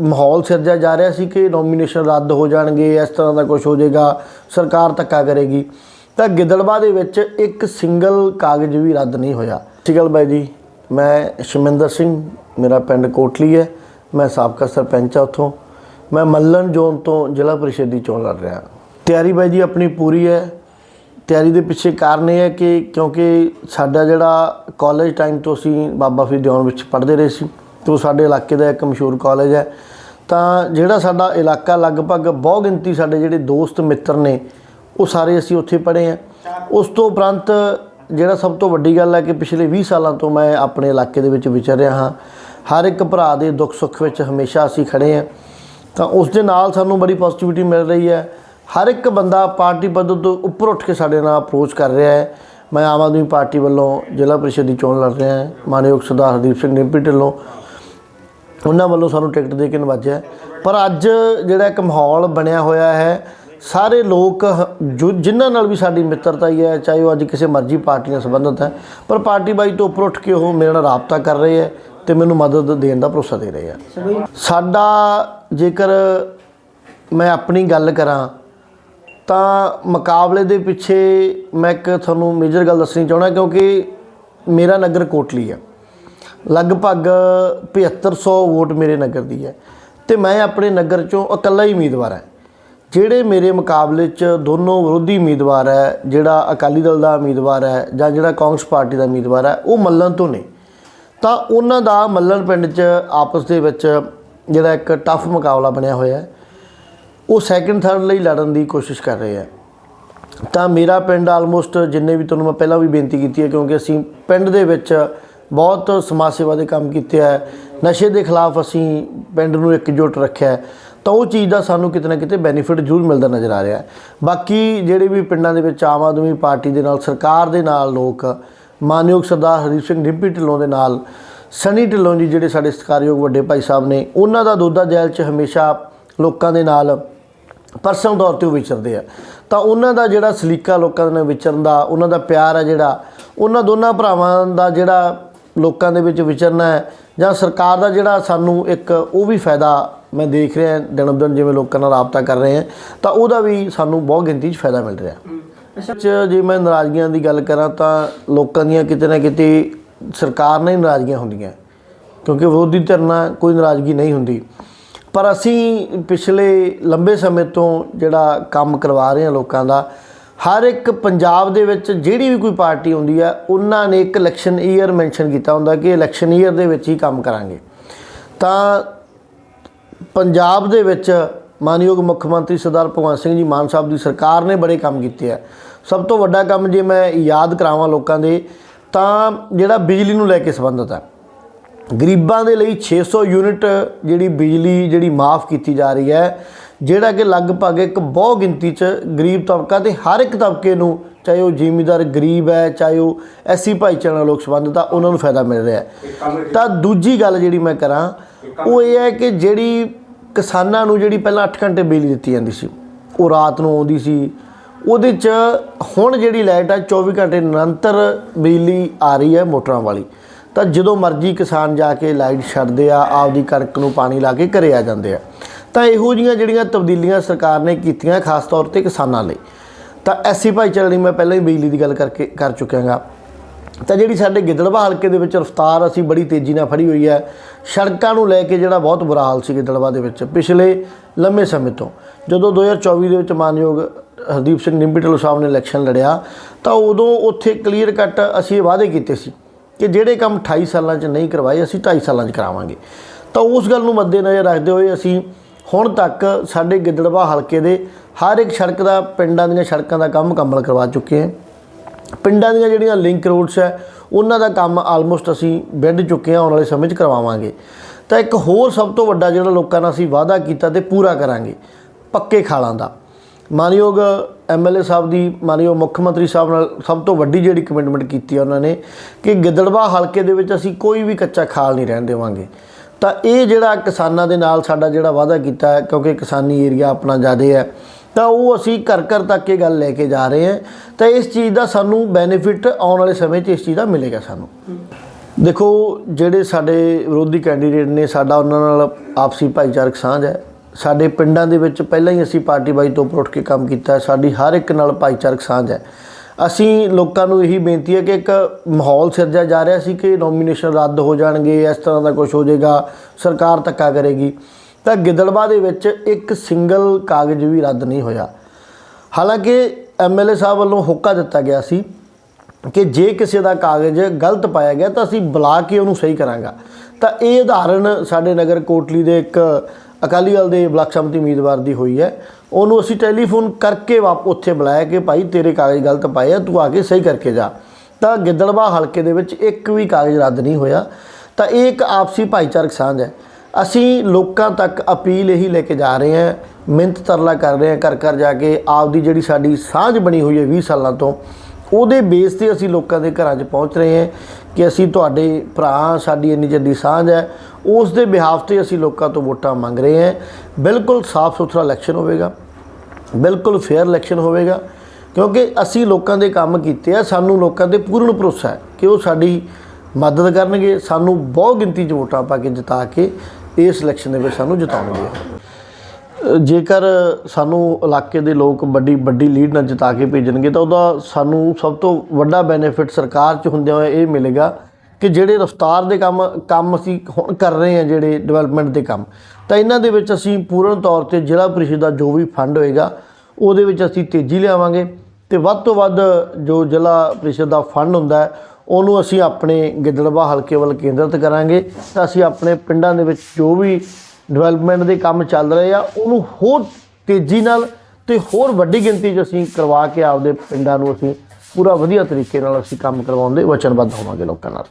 ਮਾਹੌਲ ਸਿਰਜਿਆ ਜਾ ਰਿਹਾ ਸੀ ਕਿ ਨੋਮੀਨੇਸ਼ਨ ਰੱਦ ਹੋ ਜਾਣਗੇ, ਇਸ ਤਰ੍ਹਾਂ ਦਾ ਕੁਝ ਹੋ ਜਾਏਗਾ, ਸਰਕਾਰ ਧੱਕਾ ਕਰੇਗੀ। ਤਾਂ ਗਿੱਦੜਬਾਹ ਦੇ ਵਿੱਚ ਇੱਕ ਸਿੰਗਲ ਕਾਗਜ਼ ਵੀ ਰੱਦ ਨਹੀਂ ਹੋਇਆ। ਸਿਗਲ ਬਾਈ ਜੀ, ਮੈਂ ਸ਼ਮਿੰਦਰ ਸਿੰਘ, ਮੇਰਾ ਪਿੰਡ ਕੋਟਲੀ ਹੈ। ਮੈਂ ਸਾਬਕਾ ਸਰਪੰਚ ਆ ਉੱਥੋਂ। ਮੈਂ ਮੱਲਣ ਜ਼ੋਨ ਤੋਂ ਜ਼ਿਲ੍ਹਾ ਪਰਿਸ਼ਦ ਦੀ ਚੋਣ ਲੜ ਰਿਹਾ। ਤਿਆਰੀ ਬਾਈ ਜੀ ਆਪਣੀ ਪੂਰੀ ਹੈ। ਤਿਆਰੀ ਦੇ ਪਿੱਛੇ ਕਾਰਨ ਇਹ ਹੈ ਕਿ ਕਿਉਂਕਿ ਸਾਡਾ ਜਿਹੜਾ ਕਾਲਜ ਟਾਈਮ ਤੋਂ ਅਸੀਂ ਬਾਬਾ ਫਰੀਦ ਦਿਓਨ ਵਿੱਚ ਪੜ੍ਹਦੇ ਰਹੇ ਸੀ। ਤੇ ਉਹ ਸਾਡੇ ਇਲਾਕੇ ਦਾ ਇੱਕ ਮਸ਼ਹੂਰ ਕਾਲਜ ਹੈ। ਤਾਂ ਜਿਹੜਾ ਸਾਡਾ ਇਲਾਕਾ ਲਗਭਗ ਬਹੁ ਗਿਣਤੀ ਸਾਡੇ ਜਿਹੜੇ ਦੋਸਤ, ਮਿੱਤਰ ਨੇ, ਉਹ ਸਾਰੇ ਅਸੀਂ ਉੱਥੇ ਪੜ੍ਹੇ ਆ ਉਸ ਤੋਂ ਉਪਰੰਤ ਜਿਹੜਾ ਸਭ ਤੋਂ ਵੱਡੀ ਗੱਲ ਹੈ ਕਿ ਪਿਛਲੇ 20 ਸਾਲਾਂ ਤੋਂ ਮੈਂ ਆਪਣੇ ਇਲਾਕੇ ਦੇ ਵਿੱਚ ਵਿਚਰ ਰਿਹਾ ਹਾਂ। ਹਰ ਇੱਕ ਭਰਾ ਦੇ ਦੁੱਖ ਸੁੱਖ ਵਿੱਚ ਹਮੇਸ਼ਾ ਅਸੀਂ ਖੜੇ ਹਾਂ। ਤਾਂ ਉਸ ਦੇ ਨਾਲ ਸਾਨੂੰ ਬੜੀ ਪੋਜ਼ਿਟਿਵਿਟੀ ਮਿਲ ਰਹੀ ਹੈ। ਹਰ ਇੱਕ ਬੰਦਾ ਪਾਰਟੀ ਪੱਧਰ ਤੋਂ ਉੱਪਰ ਉੱਠ ਕੇ ਸਾਡੇ ਨਾਲ ਅਪਰੋਚ ਕਰ ਰਿਹਾ ਹੈ। ਮੈਂ ਆਮ ਆਦਮੀ ਪਾਰਟੀ ਵੱਲੋਂ ਜ਼ਿਲ੍ਹਾ ਪ੍ਰੀਸ਼ਦ ਦੀ ਚੋਣ ਲੜ ਰਿਹਾ ਹਾਂ। ਮਾਨਯੋਗ ਸਰਦਾਰ ਹਰਦੀਪ ਸਿੰਘ ਡਿੰਪੀ ਢਿੱਲੋਂ ਉਹਨਾਂ ਵੱਲੋਂ ਸਾਨੂੰ ਟਿਕਟ ਦੇ ਕੇ ਨਵਾਜਿਆ ਪਰ ਅੱਜ ਜਿਹੜਾ ਇੱਕ ਮਾਹੌਲ ਬਣਿਆ ਹੋਇਆ ਹੈ, ਸਾਰੇ ਲੋਕ ਹ- ਜੋ, ਜਿਨ੍ਹਾਂ ਨਾਲ ਵੀ ਸਾਡੀ ਮਿੱਤਰਤਾ ਹੀ ਹੈ, ਚਾਹੇ ਉਹ ਅੱਜ ਕਿਸੇ ਮਰਜ਼ੀ ਪਾਰਟੀ ਨਾਲ ਸੰਬੰਧਿਤ ਹੈ, ਪਰ ਪਾਰਟੀ ਬਾਈ ਤੋਂ ਉੱਪਰ ਉੱਠ ਕੇ ਉਹ ਮੇਰੇ ਨਾਲ ਰਾਬਤਾ ਕਰ ਰਹੇ ਹੈ ਤੇ ਮੈਨੂੰ ਮਦਦ ਦੇਣ ਦਾ ਭਰੋਸਾ ਦੇ ਰਹੇ ਆ ਸਾਡਾ ਜੇਕਰ ਮੈਂ ਆਪਣੀ ਗੱਲ ਕਰਾਂ, ਤਾਂ ਮੁਕਾਬਲੇ ਦੇ ਪਿੱਛੇ ਮੈਂ ਇੱਕ ਤੁਹਾਨੂੰ ਮੇਜਰ ਗੱਲ ਦੱਸਣੀ ਚਾਹਣਾ ਕਿਉਂਕਿ ਮੇਰਾ ਨਗਰ ਕੋਟਲੀ ਹੈ। ਲਗਭਗ 7500 ਵੋਟ ਮੇਰੇ ਨਗਰ ਦੀ ਹੈ ਤੇ ਮੈਂ ਆਪਣੇ ਨਗਰ ਚੋਂ ਇਕੱਲਾ ਹੀ ਉਮੀਦਵਾਰ ਹਾਂ। ਜਿਹੜੇ ਮੇਰੇ ਮੁਕਾਬਲੇ 'ਚ ਦੋਨੋਂ ਵਿਰੋਧੀ ਉਮੀਦਵਾਰ ਹੈ, ਜਿਹੜਾ ਅਕਾਲੀ ਦਲ ਦਾ ਉਮੀਦਵਾਰ ਹੈ ਜਾਂ ਜਿਹੜਾ ਕਾਂਗਰਸ ਪਾਰਟੀ ਦਾ ਉਮੀਦਵਾਰ ਹੈ, ਉਹ ਮੱਲਣ ਤੋਂ ਨੇ। ਤਾਂ ਉਹਨਾਂ ਦਾ ਮੱਲਣ ਪਿੰਡ 'ਚ ਆਪਸ ਦੇ ਵਿੱਚ ਜਿਹੜਾ ਇੱਕ ਟਫ ਮੁਕਾਬਲਾ ਬਣਿਆ ਹੋਇਆ ਹੈ। ਉਹ ਸੈਕੰਡ ਥਰਡ ਲਈ ਲੜਨ ਦੀ ਕੋਸ਼ਿਸ਼ ਕਰ ਰਹੇ ਆ ਤਾਂ ਮੇਰਾ ਪਿੰਡ ਆਲਮੋਸਟ ਜਿੰਨੇ ਵੀ ਤੁਹਾਨੂੰ ਮੈਂ ਪਹਿਲਾਂ ਵੀ ਬੇਨਤੀ ਕੀਤੀ ਹੈ, ਕਿਉਂਕਿ ਅਸੀਂ ਪਿੰਡ ਦੇ ਵਿੱਚ ਬਹੁਤ ਸਮਾਜ ਸੇਵਾ ਦੇ ਕੰਮ ਕੀਤੇ ਹੈ ਨਸ਼ੇ ਦੇ ਖਿਲਾਫ ਅਸੀਂ ਪਿੰਡ ਨੂੰ ਇਕਜੁੱਟ ਰੱਖਿਆ ਹੈ। ਤਾਂ ਉਹ ਚੀਜ਼ ਦਾ ਸਾਨੂੰ ਕਿਤੇ ਨਾ ਕਿਤੇ ਬੈਨੀਫਿਟ ਜ਼ਰੂਰ ਮਿਲਦਾ ਨਜ਼ਰ ਆ ਰਿਹਾ ਬਾਕੀ ਜਿਹੜੇ ਵੀ ਪਿੰਡਾਂ ਦੇ ਵਿੱਚ ਆਮ ਆਦਮੀ ਪਾਰਟੀ ਦੇ ਨਾਲ, ਸਰਕਾਰ ਦੇ ਨਾਲ ਲੋਕ, ਮਾਨਯੋਗ ਸਰਦਾਰ ਹਰੀਪ ਸਿੰਘ ਡਿੰਪੀ ਢਿੱਲੋਂ ਦੇ ਨਾਲ, ਸਨੀ ਢਿੱਲੋਂ ਜੀ ਜਿਹੜੇ ਸਾਡੇ ਸਤਿਕਾਰਯੋਗ ਵੱਡੇ ਭਾਈ ਸਾਹਿਬ ਨੇ, ਉਹਨਾਂ ਦਾ ਦੋਦਾ ਜੈਲ 'ਚ ਹਮੇਸ਼ਾ ਲੋਕਾਂ ਦੇ ਨਾਲ ਪਰਸਨਲ ਤੌਰ ਤੇ ਉਹ ਵਿਚਰਦੇ ਆ। ਤਾਂ ਉਹਨਾਂ ਦਾ ਜਿਹੜਾ ਸਲੀਕਾ ਲੋਕਾਂ ਦੇ ਨਾਲ ਵਿਚਰਨ ਦਾ, ਉਹਨਾਂ ਦਾ ਪਿਆਰ ਹੈ ਜਿਹੜਾ, ਉਹਨਾਂ ਦੋਨਾਂ ਭਰਾਵਾਂ ਦਾ ਜਿਹੜਾ ਲੋਕਾਂ ਦੇ ਵਿੱਚ ਵਿਚਰਨਾ ਹੈ ਜਾਂ ਸਰਕਾਰ ਦਾ ਜਿਹੜਾ ਸਾਨੂੰ ਇੱਕ ਉਹ ਵੀ ਫਾਇਦਾ ਮੈਂ ਦੇਖ ਰਿਹਾ ਦਿਨੋਂ ਦਿਨ ਜਿਵੇਂ ਲੋਕਾਂ ਨਾਲ ਰਾਬਤਾ ਕਰ ਰਹੇ ਹਾਂ, ਤਾਂ ਉਹਦਾ ਵੀ ਸਾਨੂੰ ਬਹੁਤ ਗਿਣਤੀ 'ਚ ਫਾਇਦਾ ਮਿਲ ਰਿਹਾ। ਚ ਜੇ ਮੈਂ ਨਾਰਾਜ਼ਗੀਆਂ ਦੀ ਗੱਲ ਕਰਾਂ ਤਾਂ ਲੋਕਾਂ ਦੀਆਂ ਕਿਤੇ ਨਾ ਕਿਤੇ ਸਰਕਾਰ ਨਾਲ ਹੀ ਨਾਰਾਜ਼ਗੀਆਂ ਹੁੰਦੀਆਂ, ਕਿਉਂਕਿ ਵਿਰੋਧੀ ਧਿਰ ਨਾਲ ਕੋਈ ਨਾਰਾਜ਼ਗੀ ਨਹੀਂ ਹੁੰਦੀ। ਪਰ ਅਸੀਂ ਪਿਛਲੇ ਲੰਬੇ ਸਮੇਂ ਤੋਂ ਜਿਹੜਾ ਕੰਮ ਕਰਵਾ ਰਹੇ ਹਾਂ ਲੋਕਾਂ ਦਾ ਹਰ ਇੱਕ ਪੰਜਾਬ ਦੇ ਵਿੱਚ ਜਿਹੜੀ ਵੀ ਕੋਈ ਪਾਰਟੀ ਆਉਂਦੀ ਹੈ ਉਹਨਾਂ ਨੇ ਇੱਕ ਇਲੈਕਸ਼ਨ ਈਅਰ ਮੈਂਸ਼ਨ ਕੀਤਾ ਹੁੰਦਾ ਕਿ ਇਲੈਕਸ਼ਨ ਈਅਰ ਦੇ ਵਿੱਚ ਹੀ ਕੰਮ ਕਰਾਂਗੇ। ਤਾਂ ਪੰਜਾਬ ਦੇ ਵਿੱਚ ਮਾਨਯੋਗ ਮੁੱਖ ਮੰਤਰੀ ਸਰਦਾਰ ਭਗਵੰਤ ਸਿੰਘ ਜੀ ਮਾਨ ਸਾਹਿਬ ਦੀ ਸਰਕਾਰ ਨੇ ਬੜੇ ਕੰਮ ਕੀਤੇ ਆ। ਸਭ ਤੋਂ ਵੱਡਾ ਕੰਮ ਜੇ ਮੈਂ ਯਾਦ ਕਰਾਵਾਂ ਲੋਕਾਂ ਦੇ, ਤਾਂ ਜਿਹੜਾ ਬਿਜਲੀ ਨੂੰ ਲੈ ਕੇ ਸੰਬੰਧਿਤ ਹੈ ਗਰੀਬਾਂ ਦੇ ਲਈ 600 ਯੂਨਿਟ ਜਿਹੜੀ ਬਿਜਲੀ ਜਿਹੜੀ ਮਾਫ ਕੀਤੀ ਜਾ ਰਹੀ ਹੈ ਜਿਹੜਾ ਕਿ ਲਗਭਗ ਇੱਕ ਬਹੁ ਗਿਣਤੀ ਚ ਗਰੀਬ ਤਬਕਾ ਤੇ ਹਰ ਇੱਕ ਤਬਕੇ ਨੂੰ ਚਾਹੇ ਉਹ ਜ਼ਿਮੀਂਦਾਰ ਗਰੀਬ ਹੈ ਚਾਹੇ ਉਹ ਐਸੀ ਭਾਈਚਾਰੇ ਨਾਲ ਲੋਕ ਸੰਬੰਧਿਤ ਆ ਉਹਨਾਂ ਨੂੰ ਫਾਇਦਾ ਮਿਲ ਰਿਹਾ ਤਾਂ ਦੂਜੀ ਗੱਲ ਜਿਹੜੀ ਮੈਂ ਕਰਾਂ ਉਹ ਇਹ ਹੈ ਕਿ ਜਿਹੜੀ ਕਿਸਾਨਾਂ ਨੂੰ ਜਿਹੜੀ ਪਹਿਲਾਂ 8 ਘੰਟੇ ਬਿਜਲੀ ਦਿੱਤੀ ਜਾਂਦੀ ਸੀ ਉਹ ਰਾਤ ਨੂੰ ਆਉਂਦੀ ਸੀ ਉਹਦੇ ਚ ਹੁਣ ਜਿਹੜੀ ਲਾਈਟ ਆ 24 ਘੰਟੇ ਨਿਰੰਤਰ ਬਿਜਲੀ ਆ ਰਹੀ ਹੈ ਮੋਟਰਾਂ ਵਾਲੀ। ਤਾਂ ਜਦੋਂ ਮਰਜ਼ੀ ਕਿਸਾਨ ਜਾ ਕੇ ਲਾਈਟ ਛੱਡਦੇ ਆ ਆਪਦੀ ਕਣਕ ਨੂੰ ਪਾਣੀ ਲਾ ਕੇ ਘਰੇ ਆ ਜਾਂਦੇ ਆ। ਤਾਂ ਇਹੋ ਜੀਆਂ ਜਿਹੜੀਆਂ ਤਬਦੀਲੀਆਂ ਸਰਕਾਰ ਨੇ ਕੀਤੀਆਂ ਖਾਸ ਤੌਰ ਤੇ ਕਿਸਾਨਾਂ ਲਈ। ਤਾਂ ਐਸੀ ਭਾਈਚਾਰੇ ਲਈ ਮੈਂ ਪਹਿਲਾਂ ਹੀ ਬਿਜਲੀ ਦੀ ਗੱਲ ਕਰਕੇ ਕਰ ਚੁੱਕਿਆਗਾ। ਤਾਂ ਜਿਹੜੀ ਸਾਡੇ ਗਿੱਦੜਵਾ ਹਲਕੇ ਦੇ ਵਿੱਚ ਰਫ਼ਤਾਰ ਅਸੀਂ ਬੜੀ ਤੇਜ਼ੀ ਨਾਲ ਫੜੀ ਹੋਈ ਹੈ, ਸੜਕਾਂ ਨੂੰ ਲੈ ਕੇ ਜਿਹੜਾ ਬਹੁਤ ਬੁਰਾ ਹਾਲ ਸੀ ਗਿੱਦੜਵਾ ਦੇ ਵਿੱਚ ਪਿਛਲੇ ਲੰਮੇ ਸਮੇਂ ਤੋਂ। ਜਦੋਂ 2024 ਦੇ ਵਿੱਚ ਮਾਨਯੋਗ ਹਰਦੀਪ ਸਿੰਘ ਨਿੰਬੀ ਢਿੱਲੋਂ ਸਾਹਿਬ ਨੇ ਇਲੈਕਸ਼ਨ ਲੜਿਆ, ਤਾਂ ਉਦੋਂ ਉੱਥੇ ਕਲੀਅਰ ਕੱਟ ਅਸੀਂ ਇਹ ਵਾਅਦੇ ਕੀਤੇ ਸੀ ਕਿ ਜਿਹੜੇ ਕੰਮ 28 ਸਾਲਾਂ 'ਚ ਨਹੀਂ ਕਰਵਾਏ, ਅਸੀਂ 2.5 ਸਾਲਾਂ 'ਚ ਕਰਾਵਾਂਗੇ। ਤਾਂ ਉਸ ਗੱਲ ਨੂੰ ਮੱਦੇਨਜ਼ਰ ਰੱਖਦੇ ਹੋਏ ਅਸੀਂ ਹੁਣ ਤੱਕ ਸਾਡੇ ਗਿੱਦੜਵਾ ਹਲਕੇ ਦੇ ਹਰ ਇੱਕ ਸੜਕ ਦਾ ਪਿੰਡਾਂ ਦੀਆਂ ਸੜਕਾਂ ਦਾ ਕੰਮ ਮੁਕੰਮਲ ਕਰਵਾ ਚੁੱਕੇ ਹਾਂ। ਪਿੰਡਾਂ ਦੀਆਂ ਜਿਹੜੀਆਂ ਲਿੰਕ ਰੋਡਸ ਹੈ, ਉਹਨਾਂ ਦਾ ਕੰਮ ਆਲਮੋਸਟ ਅਸੀਂ ਵਿੱਢ ਚੁੱਕੇ ਹਾਂ, ਆਉਣ ਵਾਲੇ ਸਮੇਂ 'ਚ ਕਰਵਾਵਾਂਗੇ। ਤਾਂ ਇੱਕ ਹੋਰ ਸਭ ਤੋਂ ਵੱਡਾ ਜਿਹੜਾ ਲੋਕਾਂ ਨਾਲ ਅਸੀਂ ਵਾਅਦਾ ਕੀਤਾ ਤੇ ਪੂਰਾ ਕਰਾਂਗੇ, ਪੱਕੇ ਖਾਲਾਂ ਦਾ। ਮਾਨਯੋਗ ਐਮਐਲਏ ਸਾਹਿਬ ਦੀ, ਮਾਨਯੋਗ ਮੁੱਖ ਮੰਤਰੀ ਸਾਹਿਬ ਨਾਲ ਸਭ ਤੋਂ ਵੱਡੀ ਜਿਹੜੀ ਕਮਿਟਮੈਂਟ ਕੀਤੀ ਹੈ ਉਹਨਾਂ ਨੇ ਕਿ ਗਿੱਦੜਵਾ ਹਲਕੇ ਦੇ ਵਿੱਚ ਅਸੀਂ ਕੋਈ ਵੀ ਕੱਚਾ ਖਾਲ ਨਹੀਂ ਰਹਿਣ ਦੇਵਾਂਗੇ। ਤਾਂ ਇਹ ਜਿਹੜਾ ਕਿਸਾਨਾਂ ਦੇ ਨਾਲ ਸਾਡਾ ਜਿਹੜਾ ਵਾਅਦਾ ਕੀਤਾ ਹੈ, ਕਿਉਂਕਿ ਕਿਸਾਨੀ ਏਰੀਆ ਆਪਣਾ ਜ਼ਿਆਦਾ ਹੈ, ਤਾਂ ਉਹ ਅਸੀਂ ਘਰ ਘਰ ਤੱਕ ਇਹ ਗੱਲ ਲੈ ਕੇ ਜਾ ਰਹੇ ਹਾਂ। ਤਾਂ ਇਸ ਚੀਜ਼ ਦਾ ਸਾਨੂੰ ਬੈਨੀਫਿਟ ਆਉਣ ਵਾਲੇ ਸਮੇਂ 'ਚ ਇਸ ਚੀਜ਼ ਦਾ ਮਿਲੇਗਾ ਸਾਨੂੰ। ਦੇਖੋ, ਜਿਹੜੇ ਸਾਡੇ ਵਿਰੋਧੀ ਕੈਂਡੀਡੇਟ ਨੇ, ਸਾਡਾ ਉਹਨਾਂ ਨਾਲ ਆਪਸੀ ਭਾਈਚਾਰਕ ਸਾਂਝ ਹੈ। ਸਾਡੇ ਪਿੰਡਾਂ ਦੇ ਵਿੱਚ ਪਹਿਲਾਂ ਹੀ ਅਸੀਂ ਪਾਰਟੀ ਬਾਈ ਤੋਂ ਉੱਪਰ ਉੱਠ ਕੇ ਕੰਮ ਕੀਤਾ ਸਾਡੀ ਹਰ ਇੱਕ ਨਾਲ ਭਾਈਚਾਰਕ ਸਾਂਝ ਹੈ। ਅਸੀਂ ਲੋਕਾਂ ਨੂੰ ਇਹੀ ਬੇਨਤੀ ਹੈ ਕਿ ਇੱਕ ਮਾਹੌਲ ਸਿਰਜਿਆ ਜਾ ਰਿਹਾ ਸੀ ਕਿ ਨੋਮੀਨੇਸ਼ਨ ਰੱਦ ਹੋ ਜਾਣਗੇ, ਇਸ ਤਰ੍ਹਾਂ ਦਾ ਕੁਝ ਹੋ ਜਾਏਗਾ, ਸਰਕਾਰ ਧੱਕਾ ਕਰੇਗੀ। ਤਾਂ ਗਿੱਦੜਬਾਹ ਦੇ ਵਿੱਚ ਇੱਕ ਸਿੰਗਲ ਕਾਗਜ਼ ਵੀ ਰੱਦ ਨਹੀਂ ਹੋਇਆ। ਹਾਲਾਂਕਿ ਐਮਐਲਏ ਸਾਹਿਬ ਵੱਲੋਂ ਹੋਕਾ ਦਿੱਤਾ ਗਿਆ ਸੀ ਕਿ ਜੇ ਕਿਸੇ ਦਾ ਕਾਗਜ਼ ਗਲਤ ਪਾਇਆ ਗਿਆ ਤਾਂ ਅਸੀਂ ਬੁਲਾ ਕੇ ਉਹਨੂੰ ਸਹੀ ਕਰਾਂਗਾ। ਤਾਂ ਇਹ ਉਦਾਹਰਣ ਸਾਡੇ ਨਗਰ ਕੋਟਲੀ ਦੇ ਇੱਕ ਅਕਾਲੀ ਦਲ ਦੇ ਬਲਾਕ ਸੰਮਤੀ ਉਮੀਦਵਾਰ ਦੀ ਹੋਈ ਹੈ। ਉਹਨੂੰ ਅਸੀਂ ਟੈਲੀਫੋਨ ਕਰਕੇ ਵਾਪ, ਉੱਥੇ ਬੁਲਾਇਆ ਕਿ ਭਾਈ ਤੇਰੇ ਕਾਗਜ਼ ਗਲਤ ਪਾਏ ਆ, ਤੂੰ ਆ ਕੇ ਸਹੀ ਕਰਕੇ ਜਾ। ਤਾਂ ਗਿੱਦੜਵਾ ਹਲਕੇ ਦੇ ਵਿੱਚ ਇੱਕ ਵੀ ਕਾਗਜ਼ ਰੱਦ ਨਹੀਂ ਹੋਇਆ। ਤਾਂ ਇਹ ਇੱਕ ਆਪਸੀ ਭਾਈਚਾਰਕ ਸਾਂਝ ਹੈ। ਅਸੀਂ ਲੋਕਾਂ ਤੱਕ ਅਪੀਲ ਇਹੀ ਲੈ ਕੇ ਜਾ ਰਹੇ ਹਾਂ, ਮਿਹਨਤ ਤਰਲਾ ਕਰ ਰਹੇ ਹਾਂ ਕਰ ਕਰ ਜਾ ਕੇ ਆਪਦੀ ਜਿਹੜੀ ਸਾਡੀ ਸਾਂਝ ਬਣੀ ਹੋਈ ਹੈ 20 ਸਾਲਾਂ ਤੋਂ, ਉਹਦੇ ਬੇਸ ਤੇ ਅਸੀਂ ਲੋਕਾਂ ਦੇ ਘਰਾਂ 'ਚ ਪਹੁੰਚ ਰਹੇ ਹਾਂ ਕਿ ਅਸੀਂ ਤੁਹਾਡੇ ਭਰਾ, ਸਾਡੀ ਇੰਨੀ ਜੱਦੀ ਸਾਂਝ ਹੈ। ਉਸ ਦੇ ਬਿਹਾਫ ਤੇ ਅਸੀਂ ਲੋਕਾਂ ਤੋਂ ਵੋਟਾਂ ਮੰਗ ਰਹੇ ਹਾਂ। ਬਿਲਕੁਲ ਸਾਫ਼ ਸੁਥਰਾ ਇਲੈਕਸ਼ਨ ਹੋਵੇਗਾ। ਬਿਲਕੁਲ ਫੇਅਰ ਇਲੈਕਸ਼ਨ ਹੋਵੇਗਾ। ਕਿਉਂਕਿ ਅਸੀਂ ਲੋਕਾਂ ਦੇ ਕੰਮ ਕੀਤੇ ਆ, ਸਾਨੂੰ ਲੋਕਾਂ ਤੇ ਪੂਰਨ ਭਰੋਸਾ ਹੈ ਕਿ ਉਹ ਸਾਡੀ ਮਦਦ ਕਰਨਗੇ। ਸਾਨੂੰ ਬਹੁ ਗਿਣਤੀ 'ਚ ਵੋਟਾਂ ਪਾ ਕੇ ਜਿਤਾ ਕੇ ਇਸ ਇਲੈਕਸ਼ਨ ਦੇ ਵਿੱਚ ਸਾਨੂੰ ਜਿਤਾਉਣਗੇ। ਜੇਕਰ ਸਾਨੂੰ ਇਲਾਕੇ ਦੇ ਲੋਕ ਵੱਡੀ ਵੱਡੀ ਲੀਡ ਨਾਲ ਜਿਤਾ ਕੇ ਭੇਜਣਗੇ ਤਾਂ ਉਹਦਾ ਸਾਨੂੰ ਸਭ ਤੋਂ ਵੱਡਾ ਬੈਨੀਫਿਟ ਸਰਕਾਰ 'ਚ ਹੁੰਦਿਆਂ ਹੋਇਆ ਇਹ ਮਿਲੇਗਾ ਕਿ ਜਿਹੜੇ ਰਫਤਾਰ ਦੇ ਕੰਮ ਕੰਮ ਅਸੀਂ ਹੁਣ ਕਰ ਰਹੇ ਹਾਂ, ਜਿਹੜੇ ਡਿਵੈਲਪਮੈਂਟ ਦੇ ਕੰਮ, ਤਾਂ ਇਹਨਾਂ ਦੇ ਵਿੱਚ ਅਸੀਂ ਪੂਰਨ ਤੌਰ ਤੇ ਜ਼ਿਲ੍ਹਾ ਪ੍ਰੀਸ਼ਦ ਦਾ ਜੋ ਵੀ ਫੰਡ ਹੋਏਗਾ, ਉਹਦੇ ਵਿੱਚ ਅਸੀਂ ਤੇਜ਼ੀ ਲਿਆਵਾਂਗੇ ਤੇ ਵੱਧ ਤੋਂ ਵੱਧ ਜੋ ਜ਼ਿਲ੍ਹਾ ਪ੍ਰੀਸ਼ਦ ਦਾ ਫੰਡ ਹੁੰਦਾ ਹੈ, ਉਹਨੂੰ ਅਸੀਂ ਆਪਣੇ ਗਿੱਦੜਬਾਹ ਹਲਕੇ ਵੱਲ ਕੇਂਦਰਿਤ ਕਰਾਂਗੇ, ਤਾਂ ਅਸੀਂ ਆਪਣੇ ਪਿੰਡਾਂ ਦੇ ਵਿੱਚ ਜੋ ਵੀ ਡਿਵੈਲਪਮੈਂਟ ਦੇ ਕੰਮ ਚੱਲ ਰਹੇ ਆ, ਉਹਨੂੰ ਹੋਰ ਤੇਜ਼ੀ ਨਾਲ ਤੇ ਹੋਰ ਵੱਡੀ ਗਿਣਤੀ 'ਚ ਅਸੀਂ ਕਰਵਾ ਕੇ ਆਪਦੇ ਪਿੰਡਾਂ ਨੂੰ ਅਸੀਂ ਪੂਰਾ ਵਧੀਆ ਤਰੀਕੇ ਨਾਲ ਅਸੀਂ ਕੰਮ ਕਰਵਾਉਣ ਦੇ ਵਚਨਬੱਧ ਹੋਵਾਂਗੇ ਲੋਕਾਂ ਨਾਲ।